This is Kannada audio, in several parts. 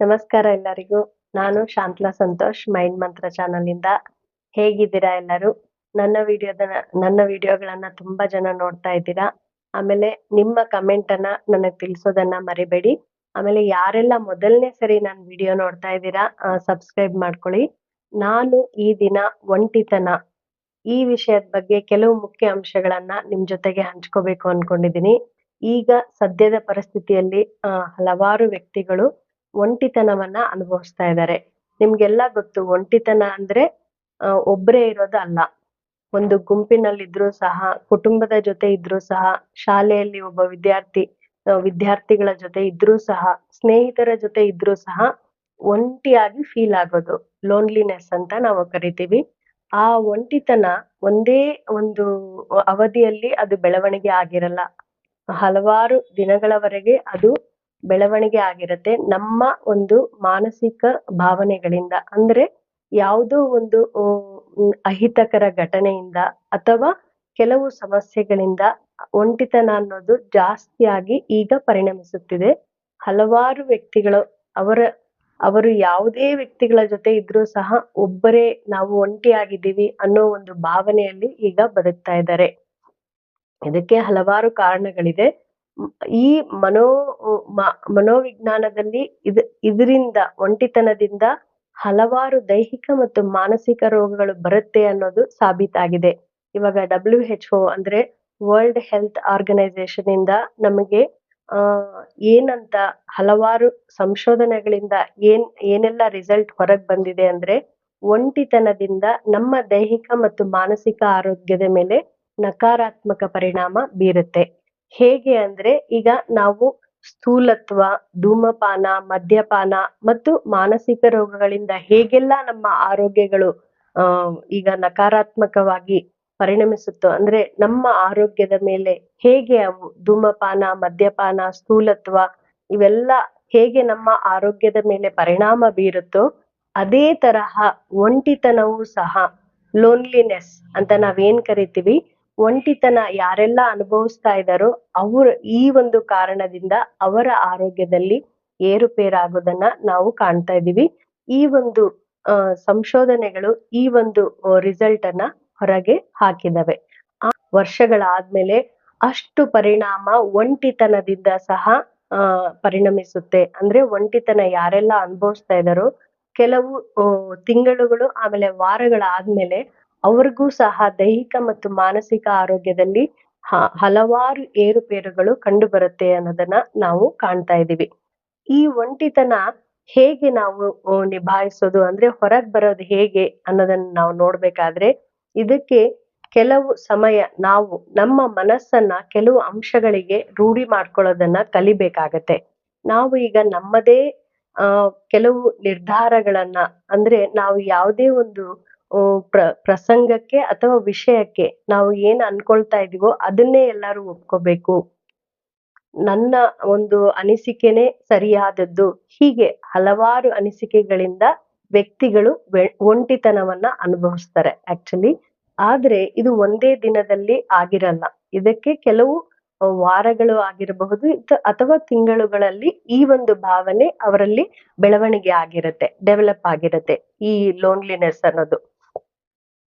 ನಮಸ್ಕಾರ ಎಲ್ಲರಿಗೂ. ನಾನು ಶಾಂತಲಾ ಸಂತೋಷ್ ಮೈಂಡ್ ಮಂತ್ರ ಚಾನಲ್ ಇಂದ ಹೇಗಿದ್ದೀರಾ ಎಲ್ಲರೂ? ನನ್ನ ವಿಡಿಯೋದ, ನನ್ನ ವಿಡಿಯೋಗಳನ್ನ ತುಂಬಾ ಜನ ನೋಡ್ತಾ ಇದ್ದೀರಾ? ಆಮೇಲೆ ನಿಮ್ಮ ಕಮೆಂಟ್ ಅನ್ನ ನನಗೆ ತಿಳಿಸೋದನ್ನ ಮರಿಬೇಡಿ. ಆಮೇಲೆ ಯಾರೆಲ್ಲ ಮೊದಲನೇ ಸರಿ ನನ್ನ ವಿಡಿಯೋ ನೋಡ್ತಾ ಇದ್ದೀರಾ ಸಬ್ಸ್ಕ್ರೈಬ್ ಮಾಡ್ಕೊಳ್ಳಿ. ನಾನು ಈ ದಿನ ಒಂಟಿತನ. ಈ ವಿಷಯದ ಬಗ್ಗೆ ಕೆಲವು ಮುಖ್ಯ ಅಂಶಗಳನ್ನ ನಿಮ್ ಜೊತೆಗೆ ಹಂಚ್ಕೋಬೇಕು ಅನ್ಕೊಂಡಿದೀನಿ ಈಗ ಸದ್ಯದ ಪರಿಸ್ಥಿತಿಯಲ್ಲಿ ಹಲವಾರು ವ್ಯಕ್ತಿಗಳು ಒಂಟಿತನವನ್ನ ಅನುಭವಿಸ್ತಾ ಇದ್ದಾರೆ. ನಿಮ್ಗೆಲ್ಲ ಗೊತ್ತು, ಒಂಟಿತನ ಅಂದ್ರೆ ಅಹ್ ಒಬ್ರೇ ಇರೋದು ಅಲ್ಲ. ಒಂದು ಗುಂಪಿನಲ್ಲಿದ್ರೂ ಸಹ, ಕುಟುಂಬದ ಜೊತೆ ಇದ್ರೂ ಸಹ, ಶಾಲೆಯಲ್ಲಿ ಒಬ್ಬ ವಿದ್ಯಾರ್ಥಿ ವಿದ್ಯಾರ್ಥಿಗಳ ಜೊತೆ ಇದ್ರೂ ಸಹ, ಸ್ನೇಹಿತರ ಜೊತೆ ಇದ್ರೂ ಸಹ ಒಂಟಿಯಾಗಿ ಫೀಲ್ ಆಗೋದು. ಲೋನ್ಲಿನೆಸ್ ಅಂತ ನಾವು ಕರಿತೀವಿ. ಆ ಒಂಟಿತನ ಒಂದೇ ಒಂದು ಅವಧಿಯಲ್ಲಿ ಅದು ಬೆಳವಣಿಗೆ ಆಗಿರಲ್ಲ. ಹಲವಾರು ದಿನಗಳವರೆಗೆ ಅದು ಬೆಳವಣಿಗೆ ಆಗಿರತ್ತೆ. ನಮ್ಮ ಒಂದು ಮಾನಸಿಕ ಭಾವನೆಗಳಿಂದ ಅಂದ್ರೆ ಯಾವುದೋ ಒಂದು ಅಹಿತಕರ ಘಟನೆಯಿಂದ ಅಥವಾ ಕೆಲವು ಸಮಸ್ಯೆಗಳಿಂದ ಒಂಟಿತನ ಅನ್ನೋದು ಜಾಸ್ತಿಯಾಗಿ ಈಗ ಪರಿಣಮಿಸುತ್ತಿದೆ. ಹಲವಾರು ವ್ಯಕ್ತಿಗಳು, ಅವರ, ಅವರು ಯಾವುದೇ ವ್ಯಕ್ತಿಗಳ ಜೊತೆ ಇದ್ರೂ ಸಹ ಒಬ್ಬರೇ ನಾವು ಒಂಟಿಯಾಗಿದ್ದೀವಿ ಅನ್ನೋ ಒಂದು ಭಾವನೆಯಲ್ಲಿ ಈಗ ಬದುಕ್ತಾ ಇದ್ದಾರೆ. ಇದಕ್ಕೆ ಹಲವಾರು ಕಾರಣಗಳಿದೆ. ಈ ಮನೋ ಮನೋವಿಜ್ಞಾನದಲ್ಲಿ ಇದ್, ಇದರಿಂದ, ಒಂಟಿತನದಿಂದ ಹಲವಾರು ದೈಹಿಕ ಮತ್ತು ಮಾನಸಿಕ ರೋಗಗಳು ಬರುತ್ತೆ ಅನ್ನೋದು ಸಾಬೀತಾಗಿದೆ. ಇವಾಗ ಡಬ್ಲ್ಯೂ ಎಚ್ ಒ ಅಂದ್ರೆ ವರ್ಲ್ಡ್ ಹೆಲ್ತ್ ಆರ್ಗನೈಸೇಷನ್ ಇಂದ ನಮಗೆ, ಆ, ಏನಂತ ಹಲವಾರು ಸಂಶೋಧನೆಗಳಿಂದ ಏನ್, ಏನೆಲ್ಲ ರಿಸಲ್ಟ್ ಹೊರಗ್ ಬಂದಿದೆ ಅಂದ್ರೆ ಒಂಟಿತನದಿಂದ ನಮ್ಮ ದೈಹಿಕ ಮತ್ತು ಮಾನಸಿಕ ಆರೋಗ್ಯದ ಮೇಲೆ ನಕಾರಾತ್ಮಕ ಪರಿಣಾಮ ಬೀರುತ್ತೆ. ಹೇಗೆ ಅಂದ್ರೆ ಈಗ ನಾವು ಸ್ಥೂಲತ್ವ, ಧೂಮಪಾನ, ಮದ್ಯಪಾನ ಮತ್ತು ಮಾನಸಿಕ ರೋಗಗಳಿಂದ ಹೇಗೆಲ್ಲ ನಮ್ಮ ಆರೋಗ್ಯಗಳು ಈಗ ನಕಾರಾತ್ಮಕವಾಗಿ ಪರಿಣಮಿಸುತ್ತೋ ಅಂದ್ರೆ ನಮ್ಮ ಆರೋಗ್ಯದ ಮೇಲೆ ಹೇಗೆ ಅವು ಧೂಮಪಾನ, ಮದ್ಯಪಾನ, ಸ್ಥೂಲತ್ವ ಇವೆಲ್ಲ ಹೇಗೆ ನಮ್ಮ ಆರೋಗ್ಯದ ಮೇಲೆ ಪರಿಣಾಮ ಬೀರುತ್ತೋ ಅದೇ ತರಹ ಒಂಟಿತನವೂ ಸಹ ಲೋನ್ಲಿನೆಸ್ ಅಂತ ನಾವೇನ್ ಕರಿತೀವಿ ಒಂಟಿತನ ಯಾರೆಲ್ಲ ಅನುಭವಿಸ್ತಾ ಇದ್ದಾರೋ ಅವ್ರ ಈ ಒಂದು ಕಾರಣದಿಂದ ಅವರ ಆರೋಗ್ಯದಲ್ಲಿ ಏರುಪೇರಾಗೋದನ್ನ ನಾವು ಕಾಣ್ತಾ ಇದೀವಿ ಈ ಒಂದು ಸಂಶೋಧನೆಗಳು ಈ ಒಂದು ರಿಸಲ್ಟ್ ಅನ್ನ ಹೊರಗೆ ಹಾಕಿದವೆ. ಆ ವರ್ಷಗಳಾದ್ಮೇಲೆ ಅಷ್ಟು ಪರಿಣಾಮ ಒಂಟಿತನದಿಂದ ಸಹ ಪರಿಣಮಿಸುತ್ತೆ. ಅಂದ್ರೆ ಒಂಟಿತನ ಯಾರೆಲ್ಲ ಅನುಭವಿಸ್ತಾ ಇದ್ದಾರೋ ಕೆಲವು ತಿಂಗಳುಗಳು, ಆಮೇಲೆ ವಾರಗಳಾದ್ಮೇಲೆ ಅವ್ರಿಗೂ ಸಹ ದೈಹಿಕ ಮತ್ತು ಮಾನಸಿಕ ಆರೋಗ್ಯದಲ್ಲಿ ಹಲವಾರು ಏರುಪೇರುಗಳು ಕಂಡು ಬರುತ್ತೆ ಅನ್ನೋದನ್ನ ನಾವು ಕಾಣ್ತಾ ಇದೀವಿ ಈ ಒಂಟಿತನ ಹೇಗೆ ನಾವು ನಿಭಾಯಿಸೋದು ಅಂದ್ರೆ ಹೊರಗ್ ಬರೋದು ಹೇಗೆ ಅನ್ನೋದನ್ನ ನಾವು ನೋಡ್ಬೇಕಾದ್ರೆ ಇದಕ್ಕೆ ಕೆಲವು ಸಮಯ ನಾವು ನಮ್ಮ ಮನಸ್ಸನ್ನ ಕೆಲವು ಅಂಶಗಳಿಗೆ ರೂಢಿ ಮಾಡ್ಕೊಳ್ಳೋದನ್ನ ಕಲಿಬೇಕಾಗತ್ತೆ. ನಾವು ಈಗ ನಮ್ಮದೇ ಕೆಲವು ನಿರ್ಧಾರಗಳನ್ನ ಅಂದ್ರೆ ನಾವು ಯಾವುದೇ ಒಂದು ಪ್ರಸಂಗಕ್ಕೆ ಅಥವಾ ವಿಷಯಕ್ಕೆ ನಾವು ಏನ್ ಅನ್ಕೊಳ್ತಾ ಇದೀವೋ ಅದನ್ನೇ ಎಲ್ಲರೂ ಒಪ್ಕೋಬೇಕು. ನನ್ನ ಒಂದು ಅನಿಸಿಕೆನೆ ಸರಿಯಾದದ್ದು. ಹೀಗೆ ಹಲವಾರು ಅನಿಸಿಕೆಗಳಿಂದ ವ್ಯಕ್ತಿಗಳು ಒಂಟಿತನವನ್ನ ಅನುಭವಿಸ್ತಾರೆ ಆಕ್ಚುಲಿ. ಆದ್ರೆ ಇದು ಒಂದೇ ದಿನದಲ್ಲಿ ಆಗಿರಲ್ಲ. ಇದಕ್ಕೆ ಕೆಲವು ವಾರಗಳು ಆಗಿರಬಹುದು ಅಥವಾ ತಿಂಗಳುಗಳಲ್ಲಿ ಈ ಒಂದು ಭಾವನೆ ಅವರಲ್ಲಿ ಬೆಳವಣಿಗೆ ಆಗಿರುತ್ತೆ, ಡೆವಲಪ್ ಆಗಿರುತ್ತೆ, ಈ ಲೋನ್ಲಿನೆಸ್ ಅನ್ನೋದು.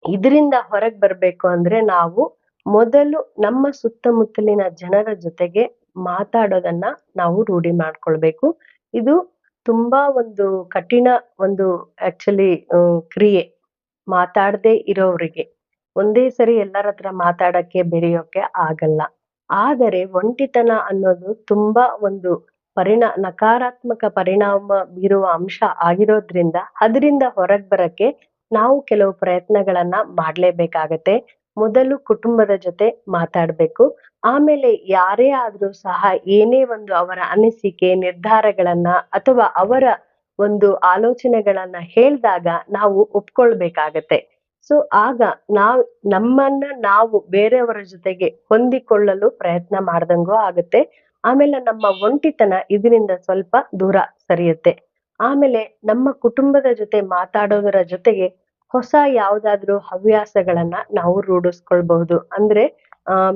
ಇದರಿಂದ ಹೊರಗೆ ಬರ್ಬೇಕು ಅಂದ್ರೆ ನಾವು ಮೊದಲು ನಮ್ಮ ಸುತ್ತಮುತ್ತಲಿನ ಜನರ ಜೊತೆಗೆ ಮಾತಾಡೋದನ್ನ ನಾವು ರೂಢಿ ಮಾಡ್ಕೊಳ್ಬೇಕು. ಇದು ತುಂಬಾ ಒಂದು ಕಠಿಣ ಒಂದು ಆಕ್ಚುಲಿ ಕ್ರಿಯೆ. ಮಾತಾಡದೆ ಇರೋರಿಗೆ ಒಂದೇ ಸರಿ ಎಲ್ಲರ ಹತ್ರ ಮಾತಾಡಕ್ಕೆ, ಬೆರೆಯೋಕೆ ಆಗಲ್ಲ. ಆದರೆ ಒಂಟಿತನ ಅನ್ನೋದು ತುಂಬಾ ಒಂದು ಪರಿಣಾ, ನಕಾರಾತ್ಮಕ ಪರಿಣಾಮ ಬೀರುವ ಅಂಶ ಆಗಿರೋದ್ರಿಂದ, ಅದರಿಂದ ಹೊರಗ್ ಬರಕ್ಕೆ ನಾವು ಕೆಲವು ಪ್ರಯತ್ನಗಳನ್ನ ಮಾಡ್ಲೇಬೇಕಾಗತ್ತೆ. ಮೊದಲು ಕುಟುಂಬದ ಜೊತೆ ಮಾತಾಡ್ಬೇಕು. ಆಮೇಲೆ ಯಾರೇ ಆದ್ರೂ ಸಹ ಏನೇ ಒಂದು ಅವರ ಅನಿಸಿಕೆ, ನಿರ್ಧಾರಗಳನ್ನ ಅಥವಾ ಅವರ ಒಂದು ಆಲೋಚನೆಗಳನ್ನ ಹೇಳಿದಾಗ ನಾವು ಒಪ್ಕೊಳ್ಬೇಕಾಗತ್ತೆ. ಸೊ, ಆಗ ನಾವು ನಮ್ಮನ್ನ ನಾವು ಬೇರೆಯವರ ಜೊತೆಗೆ ಹೊಂದಿಕೊಳ್ಳಲು ಪ್ರಯತ್ನ ಮಾಡ್ದಂಗೂ ಆಗುತ್ತೆ. ಆಮೇಲೆ ನಮ್ಮ ಒಂಟಿತನ ಇದರಿಂದ ಸ್ವಲ್ಪ ದೂರ ಸರಿಯುತ್ತೆ. ಆಮೇಲೆ ನಮ್ಮ ಕುಟುಂಬದ ಜೊತೆ ಮಾತಾಡೋದರ ಜೊತೆಗೆ ಹೊಸ ಯಾವ್ದಾದ್ರು ಹವ್ಯಾಸಗಳನ್ನ ನಾವು ರೂಢಿಸ್ಕೊಳ್ಬಹುದು. ಅಂದ್ರೆ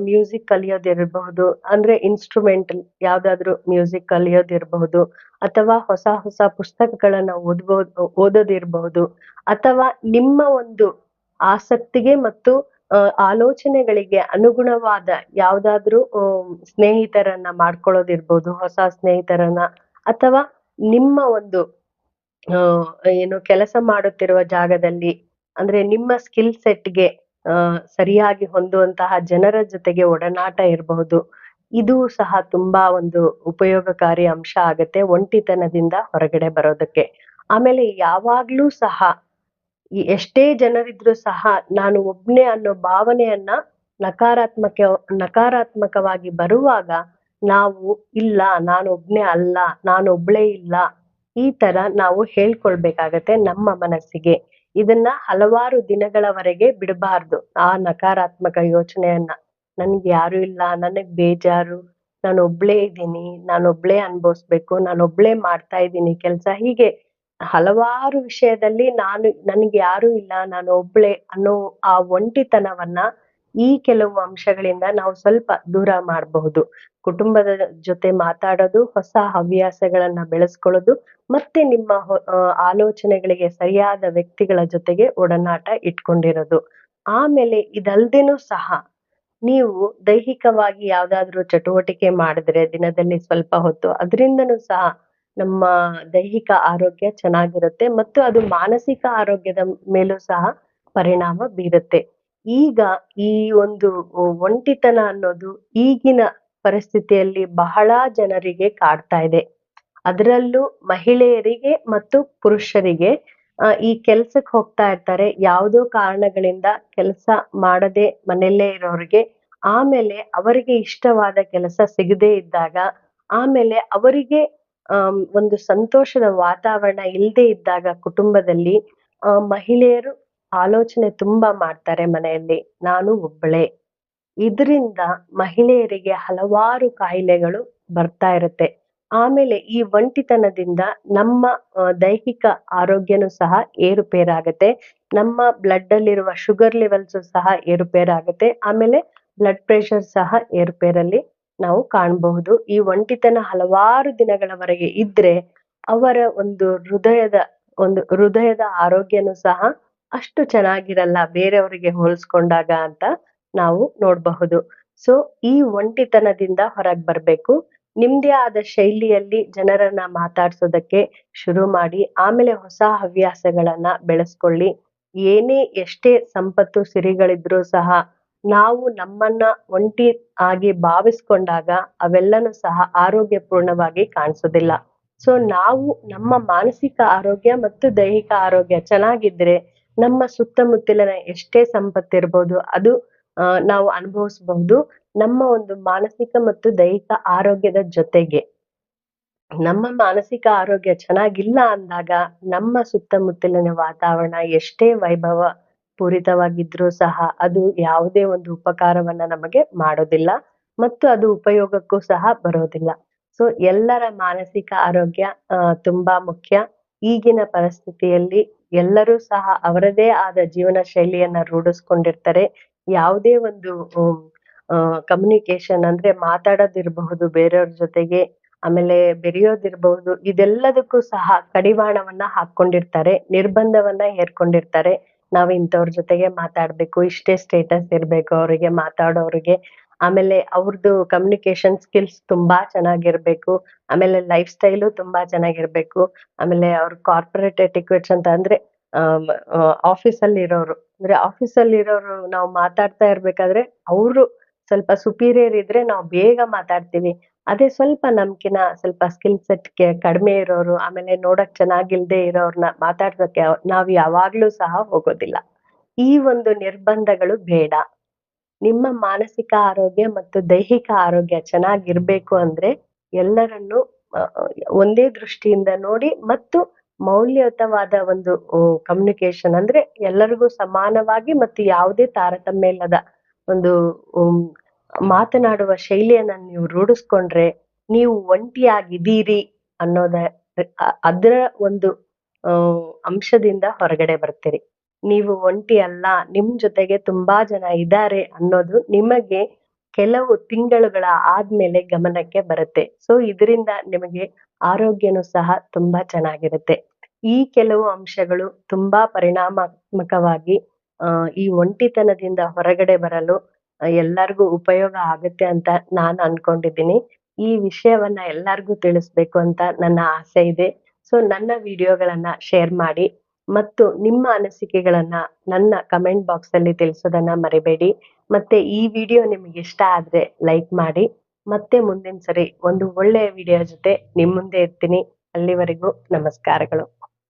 ಮ್ಯೂಸಿಕ್ ಕಲಿಯೋದಿರಬಹುದು, ಅಂದ್ರೆ ಇನ್ಸ್ಟ್ರೂಮೆಂಟ್ ಯಾವ್ದಾದ್ರು ಮ್ಯೂಸಿಕ್ ಕಲಿಯೋದಿರಬಹುದು, ಅಥವಾ ಹೊಸ ಹೊಸ ಪುಸ್ತಕಗಳನ್ನ ಓದ್ಬೋದು, ಓದೋದಿರಬಹುದು, ಅಥವಾ ನಿಮ್ಮ ಒಂದು ಆಸಕ್ತಿಗೆ ಮತ್ತು ಆಲೋಚನೆಗಳಿಗೆ ಅನುಗುಣವಾದ ಯಾವ್ದಾದ್ರು ಸ್ನೇಹಿತರನ್ನ ಮಾಡ್ಕೊಳ್ಳೋದಿರ್ಬೋದು, ಹೊಸ ಸ್ನೇಹಿತರನ್ನ, ಅಥವಾ ನಿಮ್ಮ ಒಂದು ಏನು ಕೆಲಸ ಮಾಡುತ್ತಿರುವ ಜಾಗದಲ್ಲಿ, ಅಂದ್ರೆ ನಿಮ್ಮ ಸ್ಕಿಲ್ ಸೆಟ್ಗೆ ಸರಿಯಾಗಿ ಹೊಂದುವಂತಹ ಜನರ ಜೊತೆಗೆ ಒಡನಾಟ ಇರಬಹುದು ಇದು ಸಹ ತುಂಬಾ ಒಂದು ಉಪಯೋಗಕಾರಿ ಅಂಶ ಆಗತ್ತೆ ಒಂಟಿತನದಿಂದ ಹೊರಗಡೆ ಬರೋದಕ್ಕೆ. ಆಮೇಲೆ ಯಾವಾಗ್ಲೂ ಸಹ ಎಷ್ಟೇ ಜನರಿದ್ರು ಸಹ ನಾನು ಒಬ್ನೇ ಅನ್ನೋ ಭಾವನೆಯನ್ನ ನಕಾರಾತ್ಮಕ, ನಕಾರಾತ್ಮಕವಾಗಿ ಬರುವಾಗ ನಾವು ಇಲ್ಲ ನಾನು ಒಬ್ನೆ ಅಲ್ಲ ನಾನು ಒಬ್ಳೆ ಇಲ್ಲ, ಈ ತರ ನಾವು ಹೇಳ್ಕೊಳ್ಬೇಕಾಗತ್ತೆ ನಮ್ಮ ಮನಸ್ಸಿಗೆ. ಇದನ್ನ ಹಲವಾರು ದಿನಗಳವರೆಗೆ ಬಿಡಬಾರ್ದು, ಆ ನಕಾರಾತ್ಮಕ ಯೋಚನೆಯನ್ನ. ನನ್ಗೆ ಯಾರು ಇಲ್ಲ, ನನಗ್ ಬೇಜಾರು ನಾನು ಒಬ್ಳೇ ಇದ್ದೀನಿ ನಾನು ಒಬ್ಳೇ ಅನ್ಭವಿಸ್ಬೇಕು ನಾನು ಒಬ್ಳೇ ಮಾಡ್ತಾ ಇದ್ದೀನಿ ಕೆಲ್ಸ. ಹೀಗೆ ಹಲವಾರು ವಿಷಯದಲ್ಲಿ ನಾನು, ನನ್ಗೆ ಯಾರು ಇಲ್ಲ ನಾನು ಒಬ್ಳೆ ಅನ್ನೋ ಆ ಒಂಟಿತನವನ್ನ ಈ ಕೆಲವು ಅಂಶಗಳಿಂದ ನಾವು ಸ್ವಲ್ಪ ದೂರ ಮಾಡಬಹುದು. ಕುಟುಂಬದ ಜೊತೆ ಮಾತಾಡೋದು, ಹೊಸ ಹವ್ಯಾಸಗಳನ್ನ ಬೆಳೆಸ್ಕೊಳ್ಳೋದು, ಮತ್ತೆ ನಿಮ್ಮ ಆಲೋಚನೆಗಳಿಗೆ ಸರಿಯಾದ ವ್ಯಕ್ತಿಗಳ ಜೊತೆಗೆ ಒಡನಾಟ ಇಟ್ಕೊಂಡಿರೋದು. ಆಮೇಲೆ ಇದಲ್ದೇನೂ ಸಹ, ನೀವು ದೈಹಿಕವಾಗಿ ಯಾವ್ದಾದ್ರು ಚಟುವಟಿಕೆ ಮಾಡಿದ್ರೆ, ದಿನದಲ್ಲಿ ಸ್ವಲ್ಪ ಹೊತ್ತು ಅದರಿಂದನೂ ಸಹ ನಮ್ಮ ದೈಹಿಕ ಆರೋಗ್ಯ ಚೆನ್ನಾಗಿರುತ್ತೆ, ಮತ್ತು ಅದು ಮಾನಸಿಕ ಆರೋಗ್ಯದ ಮೇಲೂ ಸಹ ಪರಿಣಾಮ ಬೀರುತ್ತೆ. ಈಗ ಈ ಒಂದು ಒಂಟಿತನ ಅನ್ನೋದು ಈಗಿನ ಪರಿಸ್ಥಿತಿಯಲ್ಲಿ ಬಹಳ ಜನರಿಗೆ ಕಾಡ್ತಾ ಇದೆ. ಅದರಲ್ಲೂ ಮಹಿಳೆಯರಿಗೆ ಮತ್ತು ಪುರುಷರಿಗೆ ಈ ಕೆಲ್ಸಕ್ಕೆ ಹೋಗ್ತಾ ಇರ್ತಾರೆ. ಯಾವುದೋ ಕಾರಣಗಳಿಂದ ಕೆಲಸ ಮಾಡದೆ ಮನೆಯಲ್ಲೇ ಇರೋರಿಗೆ, ಆಮೇಲೆ ಅವರಿಗೆ ಇಷ್ಟವಾದ ಕೆಲಸ ಸಿಗದೇ ಇದ್ದಾಗ, ಆಮೇಲೆ ಅವರಿಗೆ ಒಂದು ಸಂತೋಷದ ವಾತಾವರಣ ಇಲ್ಲದೆ ಇದ್ದಾಗ ಕುಟುಂಬದಲ್ಲಿ ಮಹಿಳೆಯರು ಆಲೋಚನೆ ತುಂಬಾ ಮಾಡ್ತಾರೆ ಮನೆಯಲ್ಲಿ. ನಾನು ಒಬ್ಬಳೆ. ಇದರಿಂದ ಮಹಿಳೆಯರಿಗೆ ಹಲವಾರು ಕಾಯಿಲೆಗಳು ಬರ್ತಾ ಇರುತ್ತೆ. ಆಮೇಲೆ ಈ ಒಂಟಿತನದಿಂದ ನಮ್ಮ ದೈಹಿಕ ಆರೋಗ್ಯನೂ ಸಹ ಏರುಪೇರಾಗತ್ತೆ. ನಮ್ಮ ಬ್ಲಡ್ ಅಲ್ಲಿರುವ ಶುಗರ್ ಲೆವೆಲ್ಸ್ ಸಹ ಏರುಪೇರಾಗತ್ತೆ. ಆಮೇಲೆ ಬ್ಲಡ್ ಪ್ರೆಷರ್ ಸಹ ಏರುಪೇರಲ್ಲಿ ನಾವು ಕಾಣಬಹುದು. ಈ ಒಂಟಿತನ ಹಲವಾರು ದಿನಗಳವರೆಗೆ ಇದ್ರೆ ಅವರ ಒಂದು ಹೃದಯದ ಒಂದು ಹೃದಯದ ಆರೋಗ್ಯನೂ ಸಹ ಅಷ್ಟು ಚೆನ್ನಾಗಿರಲ್ಲ, ಬೇರೆಯವರಿಗೆ ಹೋಲಿಸ್ಕೊಂಡಾಗ ಅಂತ ನಾವು ನೋಡಬಹುದು. ಸೊ ಈ ಒಂಟಿತನದಿಂದ ಹೊರಗ್ ಬರ್ಬೇಕು. ನಿಮ್ದೇ ಆದ ಶೈಲಿಯಲ್ಲಿ ಜನರನ್ನ ಮಾತಾಡ್ಸೋದಕ್ಕೆ ಶುರು ಮಾಡಿ, ಆಮೇಲೆ ಹೊಸ ಹವ್ಯಾಸಗಳನ್ನ ಬೆಳೆಸ್ಕೊಳ್ಳಿ. ಏನೇ ಎಷ್ಟೇ ಸಂಪತ್ತು ಸಿರಿಗಳಿದ್ರೂ ಸಹ, ನಾವು ನಮ್ಮನ್ನ ಒಂಟಿ ಆಗಿ ಭಾವಿಸ್ಕೊಂಡಾಗ ಅವೆಲ್ಲನೂ ಸಹ ಆರೋಗ್ಯಪೂರ್ಣವಾಗಿ ಕಾಣಿಸೋದಿಲ್ಲ. ಸೊ ನಾವು ನಮ್ಮ ಮಾನಸಿಕ ಆರೋಗ್ಯ ಮತ್ತು ದೈಹಿಕ ಆರೋಗ್ಯ ಚೆನ್ನಾಗಿದ್ರೆ ನಮ್ಮ ಸುತ್ತಮುತ್ತಲಿನ ಎಷ್ಟೇ ಸಂಪತ್ತಿರ್ಬೋದು, ಅದು ನಾವು ಅನುಭವಿಸಬಹುದು ನಮ್ಮ ಒಂದು ಮಾನಸಿಕ ಮತ್ತು ದೈಹಿಕ ಆರೋಗ್ಯದ ಜೊತೆಗೆ. ನಮ್ಮ ಮಾನಸಿಕ ಆರೋಗ್ಯ ಚೆನ್ನಾಗಿಲ್ಲ ಅಂದಾಗ ನಮ್ಮ ಸುತ್ತಮುತ್ತಲಿನ ವಾತಾವರಣ ಎಷ್ಟೇ ವೈಭವ ಪೂರಿತವಾಗಿದ್ರೂ ಸಹ ಅದು ಯಾವುದೇ ಒಂದು ಉಪಕಾರವನ್ನ ನಮಗೆ ಮಾಡೋದಿಲ್ಲ ಮತ್ತು ಅದು ಉಪಯೋಗಕ್ಕೂ ಸಹ ಬರೋದಿಲ್ಲ. ಸೊ, ಎಲ್ಲರ ಮಾನಸಿಕ ಆರೋಗ್ಯ ತುಂಬಾ ಮುಖ್ಯ. ಈಗಿನ ಪರಿಸ್ಥಿತಿಯಲ್ಲಿ ಎಲ್ಲರೂ ಸಹ ಅವರದೇ ಆದ ಜೀವನ ಶೈಲಿಯನ್ನ ರೂಢಿಸ್ಕೊಂಡಿರ್ತಾರೆ. ಯಾವುದೇ ಒಂದು ಕಮ್ಯುನಿಕೇಶನ್ ಅಂದ್ರೆ ಮಾತಾಡೋದಿರಬಹುದು, ಬೇರೆಯವ್ರ ಜೊತೆಗೆ ಆಮೇಲೆ ಬೆರೆಯೋದಿರ್ಬಹುದು, ಇದೆಲ್ಲದಕ್ಕೂ ಸಹ ಕಡಿವಾಣವನ್ನ ಹಾಕೊಂಡಿರ್ತಾರೆ ನಿರ್ಬಂಧವನ್ನ ಹೇರ್ಕೊಂಡಿರ್ತಾರೆ. ನಾವ್ ಇಂಥವ್ರ ಜೊತೆಗೆ ಮಾತಾಡ್ಬೇಕು, ಇಷ್ಟೇ ಸ್ಟೇಟಸ್ ಇರ್ಬೇಕು ಅವರಿಗೆ, ಮಾತಾಡೋರಿಗೆ. ಆಮೇಲೆ ಅವ್ರದ್ದು ಕಮ್ಯುನಿಕೇಶನ್ ಸ್ಕಿಲ್ಸ್ ತುಂಬಾ ಚೆನ್ನಾಗಿರ್ಬೇಕು. ಆಮೇಲೆ ಲೈಫ್ ಸ್ಟೈಲು ತುಂಬಾ ಚೆನ್ನಾಗಿರ್ಬೇಕು. ಆಮೇಲೆ ಅವ್ರ ಕಾರ್ಪೊರೇಟ್ ಎಟಿಕ್ವೆಟ್ಸ್ ಅಂತ ಅಂದ್ರೆ ಆಫೀಸ್ ಅಲ್ಲಿ ಇರೋರು ಅಂದ್ರೆ ಆಫೀಸ್ ಅಲ್ಲಿ ಇರೋರು ನಾವು ಮಾತಾಡ್ತಾ ಇರ್ಬೇಕಾದ್ರೆ ಅವರು ಸ್ವಲ್ಪ ಸುಪೀರಿಯರ್ ಇದ್ರೆ ನಾವು ಬೇಗ ಮಾತಾಡ್ತೀವಿ. ಅದೇ ಸ್ವಲ್ಪ ನಮ್ಕಿನ ಸ್ವಲ್ಪ ಸ್ಕಿಲ್ ಸೆಟ್ ಕಡಿಮೆ ಇರೋರು, ಆಮೇಲೆ ನೋಡಕ್ ಚೆನ್ನಾಗಿಲ್ದೆ ಇರೋರ್ನ ಮಾತಾಡ್ಸಕ್ಕೆ ನಾವ್ ಯಾವಾಗ್ಲೂ ಸಹ ಹೋಗೋದಿಲ್ಲ. ಈ ಒಂದು ನಿರ್ಬಂಧಗಳು ಬೇಡ. ನಿಮ್ಮ ಮಾನಸಿಕ ಆರೋಗ್ಯ ಮತ್ತು ದೈಹಿಕ ಆರೋಗ್ಯ ಚೆನ್ನಾಗಿರ್ಬೇಕು ಅಂದ್ರೆ ಎಲ್ಲರನ್ನು ಒಂದೇ ದೃಷ್ಟಿಯಿಂದ ನೋಡಿ ಮತ್ತು ಮೌಲ್ಯಯುತವಾದ ಒಂದು ಕಮ್ಯುನಿಕೇಶನ್ ಅಂದ್ರೆ ಎಲ್ಲರಿಗೂ ಸಮಾನವಾಗಿ ಮತ್ತು ಯಾವುದೇ ತಾರತಮ್ಯ ಇಲ್ಲದ ಒಂದು ಮಾತನಾಡುವ ಶೈಲಿಯನ್ನ ನೀವು ರೂಢಿಸ್ಕೊಂಡ್ರೆ ನೀವು ಒಂಟಿಯಾಗಿದ್ದೀರಿ ಅನ್ನೋದ ಅದರ ಒಂದು ಅಂಶದಿಂದ ಹೊರಗಡೆ ಬರ್ತೀರಿ. ನೀವು ಒಂಟಿ ಅಲ್ಲ, ನಿಮ್ ಜೊತೆಗೆ ತುಂಬಾ ಜನ ಇದ್ದಾರೆ ಅನ್ನೋದು ನಿಮಗೆ ಕೆಲವು ತಿಂಗಳುಗಳ ಆದ್ಮೇಲೆ ಗಮನಕ್ಕೆ ಬರುತ್ತೆ. ಸೊ ಇದರಿಂದ ನಿಮಗೆ ಆರೋಗ್ಯನೂ ಸಹ ತುಂಬಾ ಚೆನ್ನಾಗಿರುತ್ತೆ. ಈ ಕೆಲವು ಅಂಶಗಳು ತುಂಬಾ ಪರಿಣಾಮಾತ್ಮಕವಾಗಿ ಈ ಒಂಟಿತನದಿಂದ ಹೊರಗಡೆ ಬರಲು ಎಲ್ಲರಿಗೂ ಉಪಯೋಗ ಆಗುತ್ತೆ ಅಂತ ನಾನು ಅನ್ಕೊಂಡಿದ್ದೀನಿ. ಈ ವಿಷಯವನ್ನ ಎಲ್ಲರಿಗೂ ತಿಳಿಸ್ಬೇಕು ಅಂತ ನನ್ನ ಆಸೆ ಇದೆ. ಸೊ ನನ್ನ ವಿಡಿಯೋಗಳನ್ನ ಶೇರ್ ಮಾಡಿ. ಮತ್ತು ನಿಮ್ಮ ಅನಿಸಿಕೆಗಳನ್ನ ನನ್ನ ಕಮೆಂಟ್ ಬಾಕ್ಸ್ ಅಲ್ಲಿ ತಿಳಿಸೋದನ್ನ ಮರಿಬೇಡಿ. ಮತ್ತೆ ಈ ವಿಡಿಯೋ ನಿಮಗೆ ಇಷ್ಟ ಆದ್ರೆ ಲೈಕ್ ಮಾಡಿ. ಮತ್ತೆ ಮುಂದಿನ ಸರಿ ಒಂದು ಒಳ್ಳೆಯ ವಿಡಿಯೋ ಜೊತೆ ನಿಮ್ಮ ಮುಂದೆ ಇರ್ತೀನಿ. ಅಲ್ಲಿವರೆಗೂ ನಮಸ್ಕಾರಗಳು.